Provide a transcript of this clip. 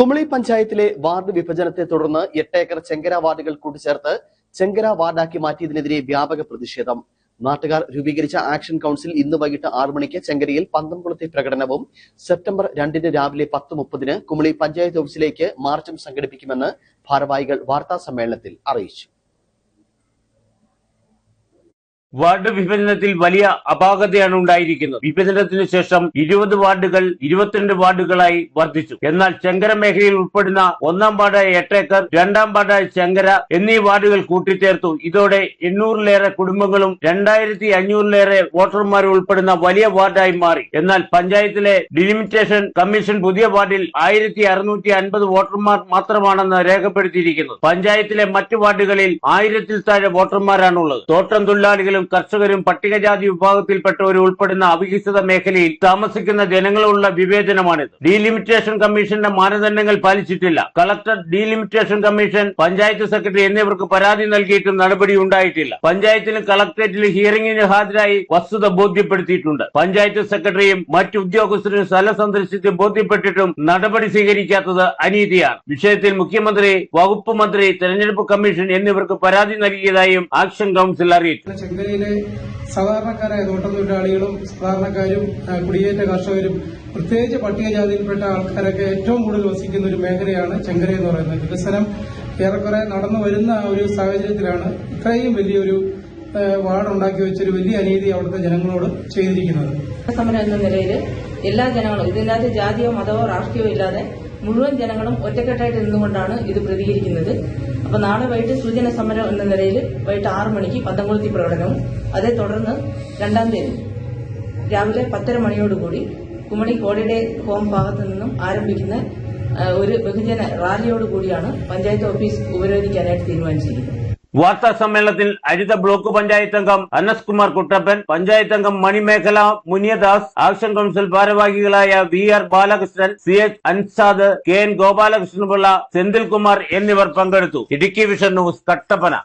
കുമളി പഞ്ചായത്തിലെ വാർഡ് വിഭജനത്തെ തുടർന്ന് എട്ടേക്കർ ചെങ്കര വാർഡുകൾ കൂട്ടിച്ചേർത്ത് ചെങ്കര വാർഡാക്കി മാറ്റിയതിനെതിരെ വ്യാപക പ്രതിഷേധം. നാട്ടുകാർ രൂപീകരിച്ച ആക്ഷൻ കൌൺസിൽ ഇന്ന് വൈകിട്ട് ആറു മണിക്ക് ചെങ്കരയിൽ പന്തംകുളത്തെ പ്രകടനവും സെപ്റ്റംബർ രണ്ടിന് രാവിലെ പത്ത് മുപ്പതിന് കുമളി പഞ്ചായത്ത് ഓഫീസിലേക്ക് മാർച്ചും സംഘടിപ്പിക്കുമെന്ന് ഭാരവാഹികൾ വാർത്താ സമ്മേളനത്തിൽ അറിയിച്ചു. വാർഡ് വിഭജനത്തിൽ വലിയ അപാകതയാണ് ഉണ്ടായിരിക്കുന്നത്. വിഭജനത്തിനു ശേഷം ഇരുപത് വാർഡുകൾ ഇരുപത്തിരണ്ട് വാർഡുകളായി വർദ്ധിച്ചു. എന്നാൽ ചെങ്കര മേഖലയിൽ ഉൾപ്പെടുന്ന ഒന്നാം വാർഡായ എട്ടേക്കർ രണ്ടാം വാർഡായ ചെങ്കര എന്നീ വാർഡുകൾ കൂട്ടിച്ചേർത്തു. ഇതോടെ എണ്ണൂറിലേറെ കുടുംബങ്ങളും രണ്ടായിരത്തി അഞ്ഞൂറിലേറെ വോട്ടർമാരും ഉൾപ്പെടുന്ന വലിയ വാർഡായി മാറി. എന്നാൽ പഞ്ചായത്തിലെ ഡിലിമിറ്റേഷൻ കമ്മീഷൻ പുതിയ വാർഡിൽ ആയിരത്തി അറുന്നൂറ്റി അൻപത് വോട്ടർമാർ മാത്രമാണെന്ന് രേഖപ്പെടുത്തിയിരിക്കുന്നത് പഞ്ചായത്തിലെ മറ്റു വാർഡുകളിൽ ആയിരത്തിൽ താഴെ വോട്ടർമാരാണുള്ളത്. തോട്ടം തൊഴിലാളികളും കർഷകരും പട്ടികജാതി വിഭാഗത്തിൽപ്പെട്ടവരും ഉൾപ്പെടുന്ന അവികസിത മേഖലയിൽ താമസിക്കുന്ന ജനങ്ങളുള്ള വിവേചനമാണിത്. ഡീലിമിറ്റേഷൻ കമ്മീഷന്റെ മാനദണ്ഡങ്ങൾ പാലിച്ചിട്ടില്ല. Collector delimitation commission panchayat secretary എന്നിവർക്ക് പരാതി നൽകിയിട്ടും നടപടി ഉണ്ടായിട്ടില്ല. പഞ്ചായത്തിലും കളക്ടറേറ്റിലും ഹിയറിംഗിന് ഹാജരായി വസ്തുത ബോധ്യപ്പെടുത്തിയിട്ടുണ്ട്. പഞ്ചായത്ത് സെക്രട്ടറിയും മറ്റു ഉദ്യോഗസ്ഥരും സ്ഥലം സന്ദർശിച്ച് ബോധ്യപ്പെട്ടിട്ടും നടപടി സ്വീകരിക്കാത്തത് അനീതിയാണ്. വിഷയത്തിൽ മുഖ്യമന്ത്രി വകുപ്പ് മന്ത്രി തെരഞ്ഞെടുപ്പ് കമ്മീഷൻ എന്നിവർക്ക് പരാതി നൽകിയതായും ആക്ഷൻ കൌൺസിൽ അറിയിച്ചു. ചെങ്കരയിലെ സാധാരണക്കാരായ തോട്ടം തൊഴിലാളികളും സാധാരണക്കാരും കുടിയേറ്റ കർഷകരും പ്രത്യേകിച്ച് പട്ടികജാതിയിൽപ്പെട്ട ആൾക്കാരൊക്കെ ഏറ്റവും കൂടുതൽ വസിക്കുന്ന ഒരു മേഖലയാണ് ചെങ്കര എന്ന് പറയുന്നത്. വികസനം ഏറെക്കുറെ നടന്നു വരുന്ന ഒരു സാഹചര്യത്തിലാണ് ഇത്രയും വലിയൊരു വാർഡുണ്ടാക്കി വാർഡ് വെച്ചൊരു വലിയ അനീതി അവിടുത്തെ ജനങ്ങളോട് ചെയ്തിരിക്കുന്നത്. എന്ന നിലയിൽ എല്ലാ ജനങ്ങളും ഇതിനകത്ത് ജാതിയോ മതമോ രാഷ്ട്രീയമോ ഇല്ലാതെ മുഴുവൻ ജനങ്ങളും ഒറ്റക്കെട്ടായിട്ട് നിന്നുകൊണ്ടാണ് ഇത് പ്രതികരിക്കുന്നത്. അപ്പൊ നാളെ വൈകിട്ട് സൂചന സമരം എന്ന നിലയിൽ വൈകിട്ട് ആറു മണിക്ക് പന്തംകുളത്തി പ്രകടനവും. അതേ തുടർന്ന് രണ്ടാം തീയതി രാവിലെ പത്തര മണിയോടുകൂടി കുമണി കോടിയുടെ ഹോം ഭാഗത്തു നിന്നും ആരംഭിക്കുന്ന ഒരു ബഹുജന റാലിയോടുകൂടിയാണ് പഞ്ചായത്ത് ഓഫീസ് ഉപരോധിക്കാനായിട്ട് തീരുമാനിച്ചിരിക്കുന്നത്. വാർത്താ സമ്മേളനത്തിൽ അരിത ബ്ലോക്ക് പഞ്ചായത്ത് അംഗം അനസ് കുമാർ കുട്ടപ്പൻ പഞ്ചായത്ത് അംഗം മണിമേഖല മുനിയദാസ് ആക്ഷൻ കൌൺസിൽ ഭാരവാഹികളായ V R Balakrishnan C H Ansad K N Gopalakrishnapillai Senthilkumar എന്നിവർ പങ്കെടുത്തു ഇടുക്കി വിഷൻ ന്യൂസ് കട്ടപ്പന